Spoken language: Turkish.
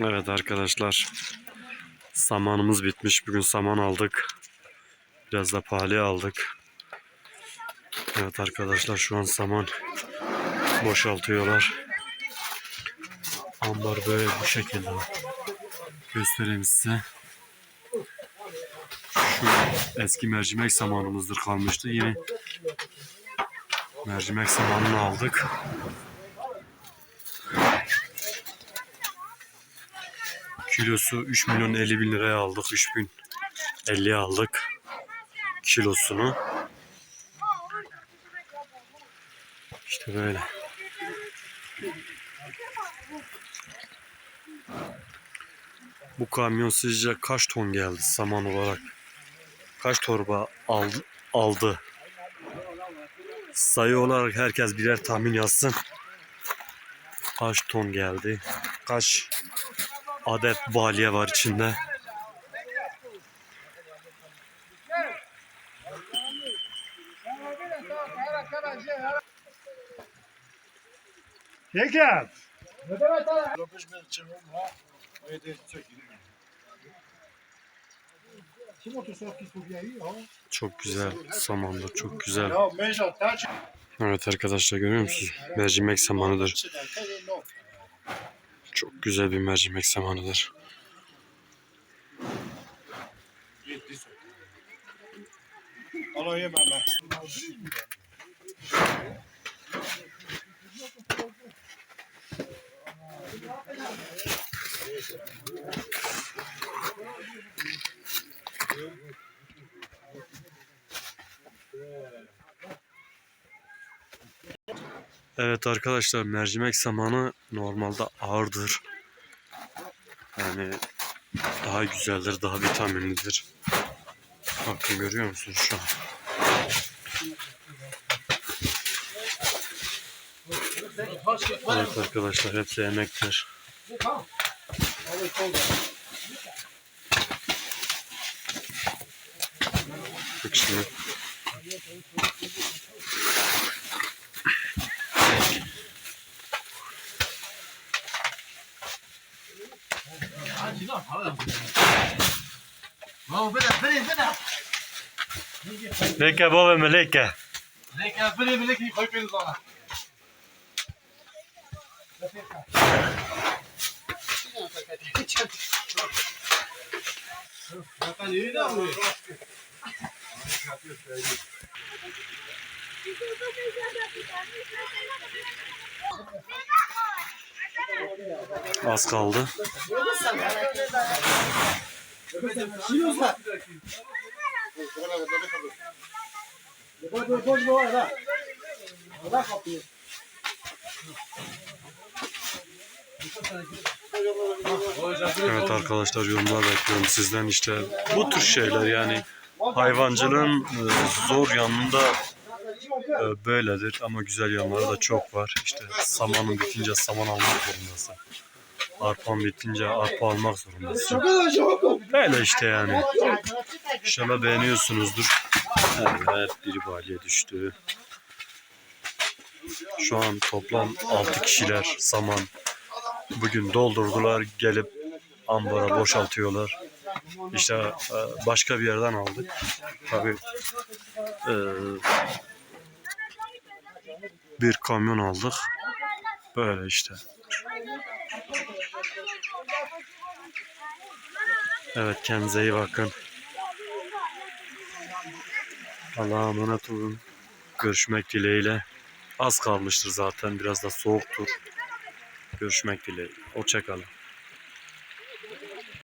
Evet arkadaşlar. Samanımız bitmiş. Bugün saman aldık. Biraz da pahalıya aldık. Evet arkadaşlar şu an saman boşaltıyorlar. Ambar böyle bu şekilde. Göstereyim size. Şu eski mercimek samanımızdır kalmıştı. Yine mercimek samanını aldık. Kilosu 3 milyon 50 bin liraya aldık. 3 bin 50'ye aldık. Kilosunu. İşte böyle. Bu kamyon sizce kaç ton geldi saman olarak? Kaç torba aldı? aldı? Sayı olarak herkes birer tahmin yazsın. Kaç ton geldi? Kaç adet balya var içinde? Yeker. Çok güzel samandır, çok güzel. Evet arkadaşlar görüyor musunuz? Mercimek samanıdır. Çok güzel bir mercimek hier, mama. Evet arkadaşlar mercimek samanı normalde ağırdır. Yani daha güzeldir, daha vitaminlidir. Bakın görüyor musunuz şu an? Evet arkadaşlar hepsi emektir. Bak şimdi. Leke baba meleke. Az kaldı. Evet arkadaşlar yorumlar bekliyorum sizden işte bu tür şeyler yani hayvancılığın e, zor yanında e, böyledir ama güzel yanları da çok var. İşte samanın bitince saman almak zorundasın. Arpan bitince arpa almak zorundasın. Böyle işte yani. İnşallah beğeniyorsunuzdur. Evet biri balya düştü. Şu an toplam 6 kişiler saman bugün doldurdular gelip ambara boşaltıyorlar. İşte e, başka bir yerden aldık. Tabii e, bir kamyon aldık. Böyle işte. Evet kendinize iyi bakın. Allah'a emanet olun. Görüşmek dileğiyle. Az kalmıştır zaten. Biraz da soğuktur. Görüşmek dileğiyle. Hoşçakalın.